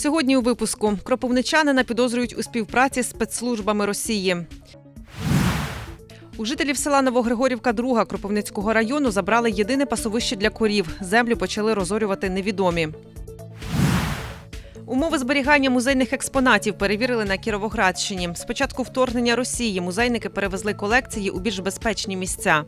Сьогодні у випуску кропивничанина підозрюють у співпраці з спецслужбами Росії. У жителів села Новогригорівка 2 Кропивницького району забрали єдине пасовище для корів. Землю почали розорювати невідомі. Умови зберігання музейних експонатів перевірили на Кіровоградщині. З початку вторгнення Росії музейники перевезли колекції у більш безпечні місця.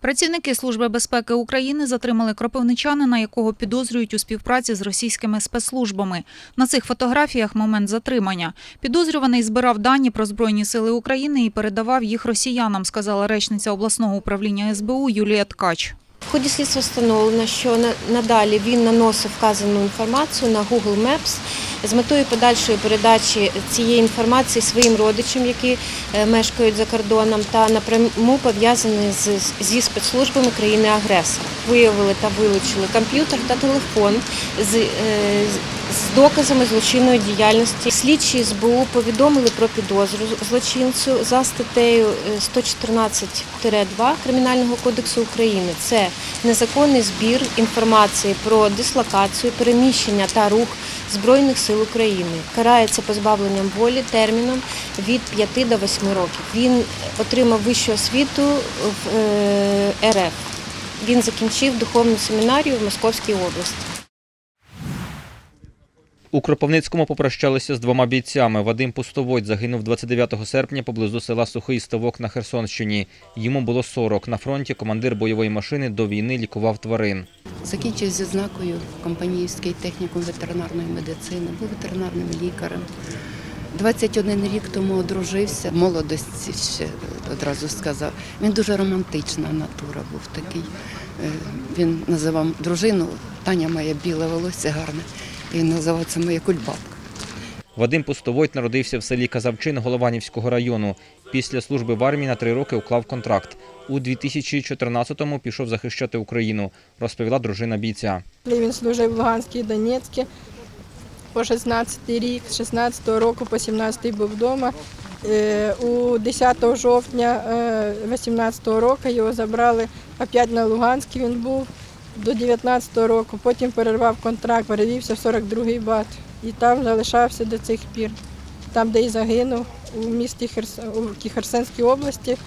Працівники Служби безпеки України затримали кропивничанина, якого підозрюють у співпраці з російськими спецслужбами. На цих фотографіях момент затримання. Підозрюваний збирав дані про Збройні сили України і передавав їх росіянам, сказала речниця обласного управління СБУ Юлія Ткач. В ході слідства встановлено, що надалі він наносив вказану інформацію на Google Maps з метою подальшої передачі цієї інформації своїм родичам, які е, мешкають за кордоном, та напряму пов'язані зі спецслужбами країни-агресора. Виявили та вилучили комп'ютер та телефон з, е, з- доказами злочинної діяльності. Слідчі СБУ повідомили про підозру злочинцю за статтею е, 114-2 Кримінального кодексу України. Це незаконний збір інформації про дислокацію, переміщення та рух Збройних сил України. Карається позбавленням волі терміном від 5 до 8 років. Він отримав вищу освіту в е, РФ. Він закінчив духовну семінарію в Московській області. У Кропивницькому попрощалися з двома бійцями. Вадим Пустовойт загинув 29 серпня поблизу села Сухий Ставок на Херсонщині. Йому було 40. На фронті командир бойової машини до війни лікував тварин. Закінчив зі знакою компанійський технікум ветеринарної медицини, був ветеринарним лікарем. 21 рік тому одружився, молодості ще одразу сказав. Він дуже романтична натура був такий. Е, Він називав дружину, Таня моя біле волосся гарне. І він називав моя кульбабка. Вадим Пустовойт народився в селі Казавчин Голованівського району. Після служби в армії на три роки уклав контракт. У 2014-му пішов захищати Україну, розповіла дружина бійця. Він служив в Луганській і Донецькі по 16-й рік, з 16 року по 17 був вдома. Е, У 10 жовтня 18 року його забрали опять на Луганський він був до 19 року. Потім перервав контракт, перевівся в 42-й бат і там залишався до цих пір. Там, де і загинув, у місті Херс... у Херсонській області.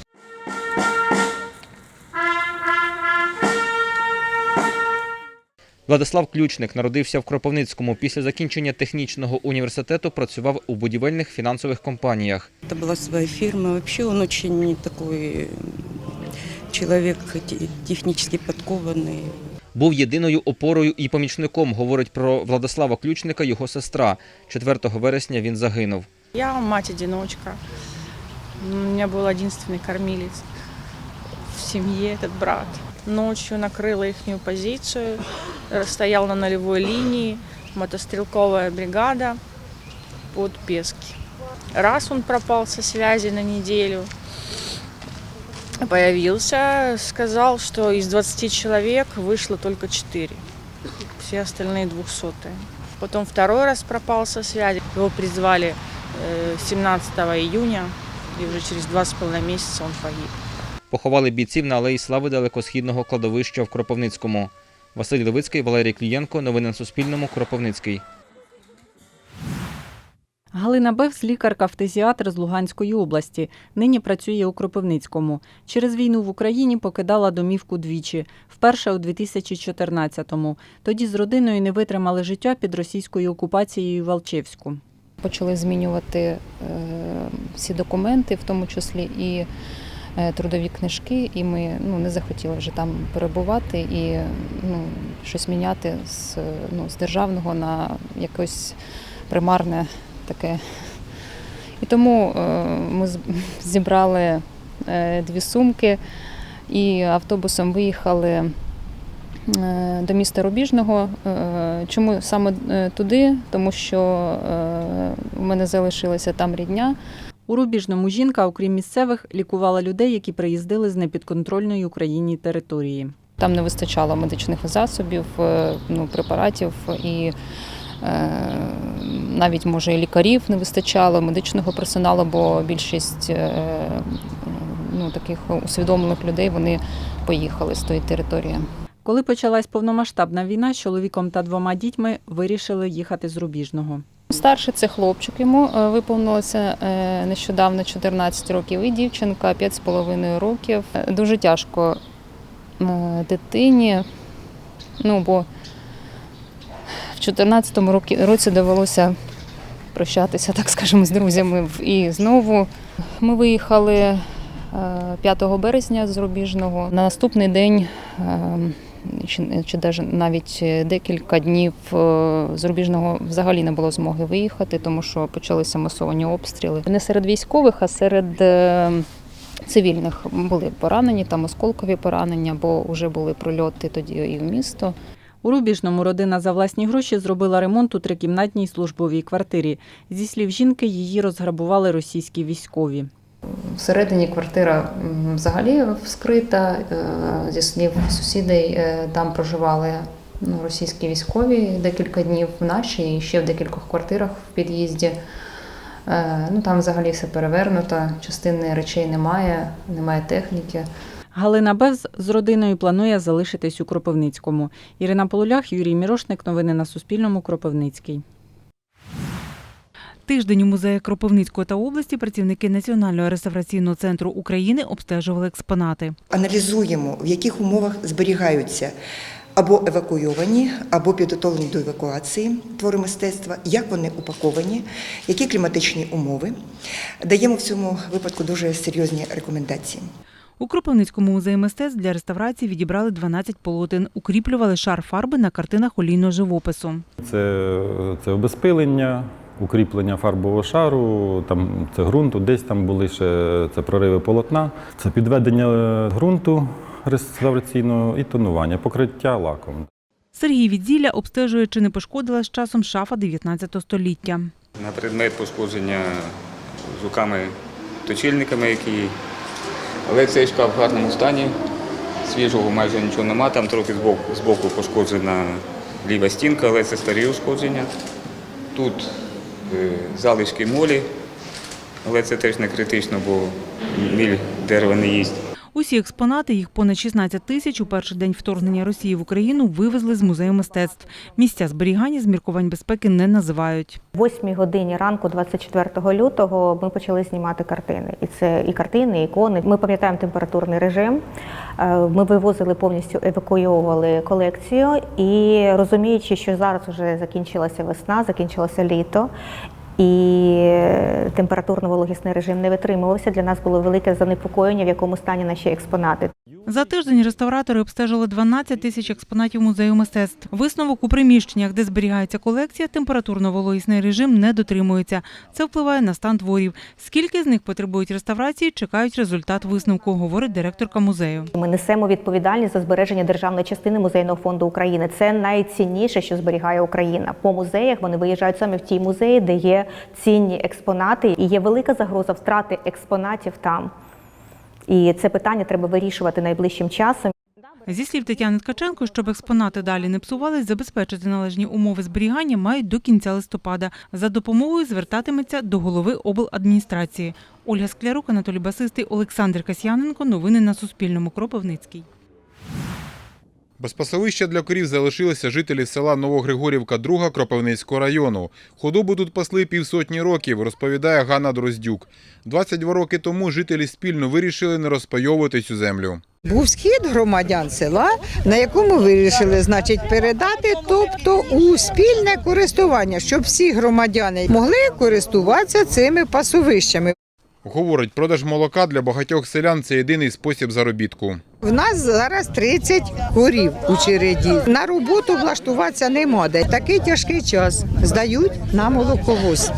Владислав Ключник народився в Кропивницькому. Після закінчення технічного університету працював у будівельних фінансових компаніях. Это была своя фирма. Вообще он очень такой человек те- технически подкованный. Був єдиною опорою і помічником, говорить про Владислава Ключника його сестра. 4 вересня він загинув. Я мать-одиночка. У меня был единственный кормилец в семье, этот брат. Ночью накрыла их позицию, э, стоял на нулевой линии, мотострелковая бригада под Пески. Раз он пропал со связи на неделю, появился, сказал, что из 20 человек вышло только 4, все остальные двухсотые. Потом второй раз пропал со связи, его призвали э, 17 июня, и уже через два с половиной месяца он погиб. Поховали бійців на алеї Слави далекосхідного кладовища в Кропивницькому. Василь Левицький, Валерій Клієнко. Новини на Суспільному. Кропивницький. Галина Бевс – лікарка-фтезіатр з Луганської області. Нині працює у Кропивницькому. Через війну в Україні покидала домівку двічі. Вперше у 2014-му. Тоді з родиною не витримали життя під російською окупацією в Алчевську. Почали змінювати е, всі документи, в тому числі і е, трудові книжки, і ми ну, не захотіли вже там перебувати і ну, щось міняти з, ну, з державного на якось примарне таке. І тому е, ми зібрали е, дві сумки і автобусом виїхали е, до міста Рубіжного. Чому саме туди? Тому що у мене залишилася там рідня. У Рубіжному жінка, окрім місцевих, лікувала людей, які приїздили з непідконтрольної Україні території. Там не вистачало медичних засобів, ну, препаратів і навіть може і лікарів не вистачало, медичного персоналу, бо більшість е, ну, таких усвідомлених людей вони поїхали з тої території. Коли почалась повномасштабна війна, з чоловіком та двома дітьми вирішили їхати з Рубіжного. Старший це хлопчик, йому е, виповнилося е, нещодавно 14 років, і дівчинка 5,5 років. Е, Дуже тяжко е, дитині, ну бо в 14 році, довелося прощатися, так скажемо, з друзями. І знову ми виїхали е, 5 березня з Рубіжного. На наступний день. е, Чи, навіть декілька днів е, з Рубіжного взагалі не було змоги виїхати, тому що почалися масовані обстріли. Не серед військових, а серед е, цивільних були поранені, там осколкові поранення, бо вже були прильоти тоді і в місто. У Рубіжному родина за власні гроші зробила ремонт у трикімнатній службовій квартирі. Зі слів жінки, її розграбували російські військові. Всередині квартира взагалі вскрита. Е, Зі слів сусідей, е, там проживали ну, російські військові декілька днів в нашій і ще в декількох квартирах в під'їзді. Е, Ну, там взагалі все перевернуто, частини речей немає, немає техніки. Галина Бевз з родиною планує залишитись у Кропивницькому. Ірина Полулях, Юрій Мірошник. Новини на Суспільному. Кропивницький. Тиждень у музеї Кропивницької та області працівники Національного реставраційного центру України обстежували експонати. аналізуємо, в яких умовах зберігаються або евакуйовані, або підготовлені до евакуації твори мистецтва, як вони упаковані, які кліматичні умови. Даємо в цьому випадку дуже серйозні рекомендації. У Кропивницькому музеї мистецтв для реставрації відібрали 12 полотен, укріплювали шар фарби на картинах олійного живопису. Це, це обезпилення, укріплення фарбового шару, там це ґрунту, десь там були ще це прориви полотна, це підведення ґрунту реставраційного і тонування, покриття лаком. Сергій Відзілля обстежує, чи не пошкодила з часом шафа 19 століття. на предмет пошкодження жуками-точильниками, які. Але цей шкаф в гарному стані, свіжого майже нічого нема, там трохи збоку, збоку пошкоджена ліва стінка, але це старі ушкодження. Тут е, залишки молі, але це теж не критично, бо міль дерева не їсть. Усі експонати, їх понад 16 тисяч, у перший день вторгнення Росії в Україну вивезли з музею мистецтв. Місця зберігання з міркувань безпеки не називають. В 8 годині ранку, 24 лютого, ми почали знімати картини. І це і картини, і ікони. Ми пам'ятаємо температурний режим. Е, Ми вивозили повністю евакуйовували колекцію і розуміючи, що зараз вже закінчилася весна, закінчилося літо. І температурно-вологісний режим не витримувався. Для нас було велике занепокоєння, в якому стані наші експонати. За тиждень реставратори обстежили 12 тисяч експонатів музею мистецтв. Висновок у приміщеннях, де зберігається колекція, температурно-вологісний режим не дотримується. Це впливає на стан творів. Скільки з них потребують реставрації, чекають результат висновку, говорить директорка музею. Ми несемо відповідальність за збереження державної частини музейного фонду України. Це найцінніше, що зберігає Україна. По музеях вони виїжджають саме в ті музеї, де є цінні експонати, і є велика загроза втрати експонатів там. І це питання треба вирішувати найближчим часом. Зі слів Тетяни Ткаченко, щоб експонати далі не псувались, забезпечити належні умови зберігання мають до кінця листопада. За допомогою звертатиметься до голови обладміністрації. Ольга Склярук, Анатолій Басистий, Олександр Касьяненко. Новини на Суспільному. Кропивницький. Без пасовища для корів залишилися жителі села Новогригорівка 2 Кропивницького району. Худобу тут пасли півсотні років, розповідає Ганна Дроздюк. 22 роки тому жителі спільно вирішили не розпайовувати цю землю. Був схід громадян села, на якому вирішили, значить, передати, тобто у спільне користування, щоб всі громадяни могли користуватися цими пасовищами. Говорить, продаж молока для багатьох селян це єдиний спосіб заробітку. В нас зараз 30 корів у череді. На роботу влаштуватися нема де. Такий тяжкий час здають на молоковоз.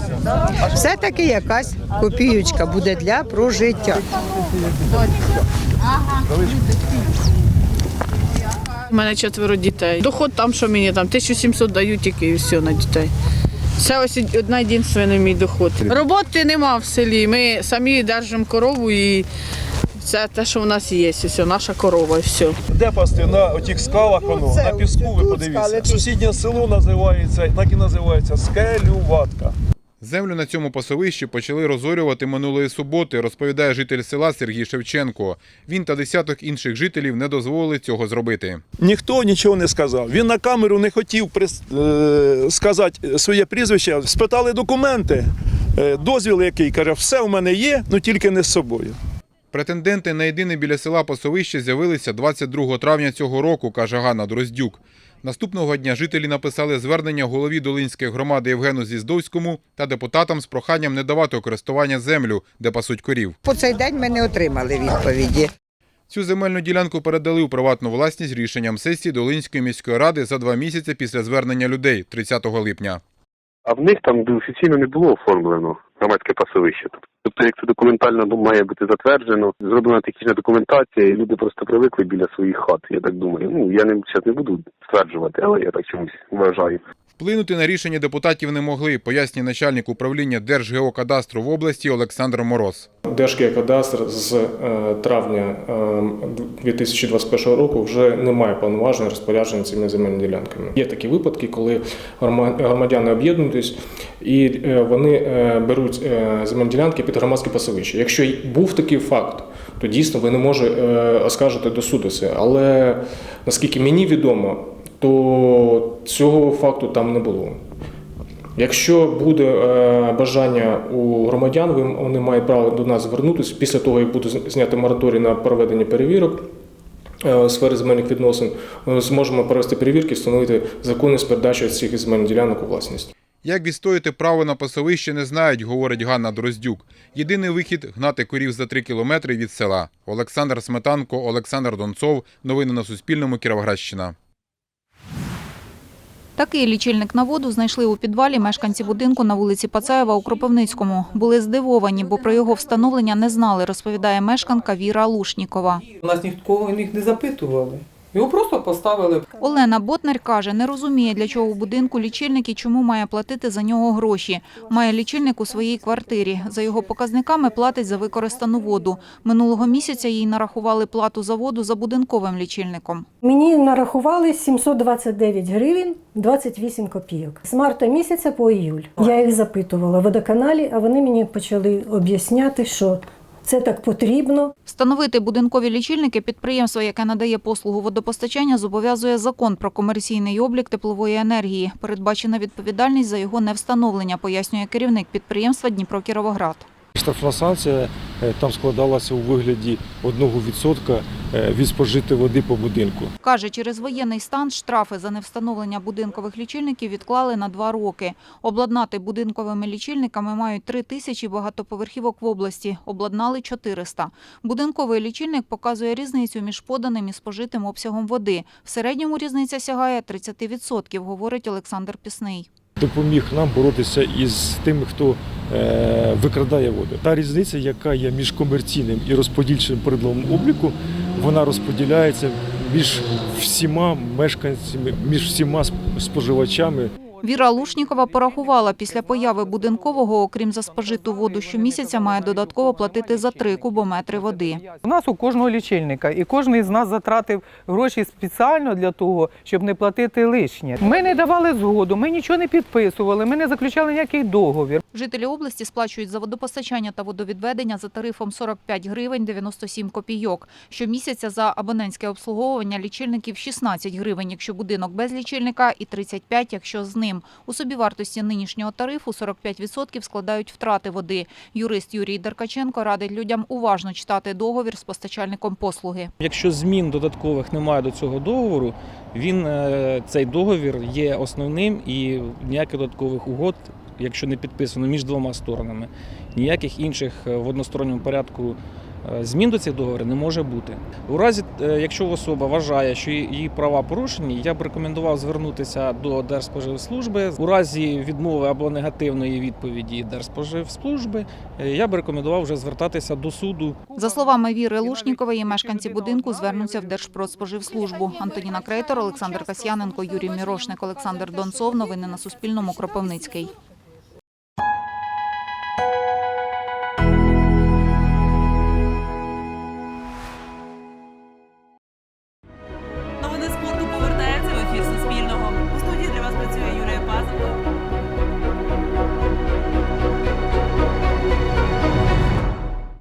Все-таки якась копіючка буде для прожиття. У мене четверо дітей. Доход там, що мені там 1700 дають тільки і все на дітей. Це ось одна єдиний мій доход. Роботи нема в селі. Ми самі держимо корову і це те, що в нас є. Все, наша корова і все. Де пасти на отих скалах, воно, на піску, ви подивіться. Сусіднє село називається, так і називається Скелюватка. Землю на цьому пасовищі почали розорювати минулої суботи, розповідає житель села Сергій Шевченко. Він та десяток інших жителів не дозволили цього зробити. Ніхто нічого не сказав. Він на камеру не хотів е, сказати своє прізвище. Спитали документи, е, дозвіл який каже, все в мене є, але тільки не з собою. Претенденти на єдине біля села пасовище з'явилися 22 травня цього року, каже Ганна Дроздюк. Наступного дня жителі написали звернення голові Долинської громади Євгену Зіздовському та депутатам з проханням не давати у користування землю, де пасуть корів. По цей день ми не отримали відповіді. Цю земельну ділянку передали у приватну власність рішенням сесії Долинської міської ради за два місяці після звернення людей 30 липня. А в них там офіційно не було оформлено громадське пасовище. Тобто, як це документально ну, має бути затверджено, зроблена технічна документація, і люди просто привикли біля своїх хат. Я так думаю. Ну я не зараз не буду стверджувати, але я так чомусь вважаю. Вплинути на рішення депутатів не могли, пояснює начальник управління Держгеокадастру в області Олександр Мороз. Держгеокадастр з е, травня е, 2021 року вже не має повноважень розпорядження цими земельними ділянками. Є такі випадки, коли громадяни об'єднуються і е, вони е, беруть е, земельні ділянки під громадське пасовище. Якщо був такий факт, то дійсно ви не можете е, оскаржити до суду це. Але наскільки мені відомо, то цього факту там не було. Якщо буде е, бажання у громадян, вони мають право до нас звернутися після того, як буде зняти мораторій на проведення перевірок е, у сфері земельних відносин, ми зможемо провести перевірки, і встановити законність передачі цих земельних ділянок у власність. Як відстояти право на пасовище не знають, говорить Ганна Дроздюк. Єдиний вихід – гнати корів за три кілометри від села. Олександр Сметанко, Олександр Донцов. Новини на Суспільному. Кіровоградщина. Такий лічильник на воду знайшли у підвалі мешканці будинку на вулиці Пацаєва у Кропивницькому. Були здивовані, бо про його встановлення не знали, розповідає мешканка Віра Лушнікова. Нас ніхто не запитували. Його просто поставили. Олена Ботнар каже, не розуміє, для чого у будинку лічильник і чому має платити за нього гроші. Має лічильник у своїй квартирі. За його показниками платить за використану воду. Минулого місяця їй нарахували плату за воду за будинковим лічильником. Мені нарахували 729 гривень 28 копійок. З марта місяця по іюль. Я їх запитувала в водоканалі, а вони мені почали об'ясняти, що це так потрібно. Встановити будинкові лічильники підприємство, яке надає послугу водопостачання, зобов'язує закон про комерційний облік теплової енергії. Передбачена відповідальність за його невстановлення, пояснює керівник підприємства Дніпро Кіровоград. Штрафна санкція е, там складалася у вигляді 1% е, від спожитої води по будинку. Каже, через воєнний стан штрафи за невстановлення будинкових лічильників відклали на два роки. Обладнати будинковими лічильниками мають три тисячі багатоповерхівок в області. Обладнали 400. Будинковий лічильник показує різницю між поданим і спожитим обсягом води. В середньому різниця сягає 30%, говорить Олександр Пісний. Допоміг нам боротися із тими, хто викрадає воду. Та різниця, яка є між комерційним і розподільчим придлом обліку, вона розподіляється між всіма мешканцями, між всіма споживачами. Віра Лушнікова порахувала, після появи будинкового, окрім за спожиту воду щомісяця, має додатково платити за три кубометри води. У нас у кожного лічильника, і кожен з нас затратив гроші спеціально для того, щоб не платити лишнє. Ми не давали згоду, ми нічого не підписували, ми не заключали ніякий договір. Жителі області сплачують за водопостачання та водовідведення за тарифом 45 гривень 97 копійок. Щомісяця за абонентське обслуговування лічильників 16 гривень, якщо будинок без лічильника, і 35, якщо з ним. У собівартості нинішнього тарифу 45% складають втрати води. Юрист Юрій Деркаченко радить людям уважно читати договір з постачальником послуги. Якщо змін додаткових немає до цього договору, він е, цей договір є основним і ніяких додаткових угод, якщо не підписано між двома сторонами, ніяких інших е, в односторонньому порядку. Е, Змін до цих договорів не може бути. У разі, е, якщо особа вважає, що її права порушені, я б рекомендував звернутися до Держспоживслужби. У разі відмови або негативної відповіді Держспоживслужби, е, я б рекомендував вже звертатися до суду За словами Віри Лушнікової, мешканці будинку звернуться в Держпродспоживслужбу. Антоніна Крейтор, Олександр Касьяненко, Юрій Мірошник, Олександр Донцов. Новини на Суспільному. Кропивницький.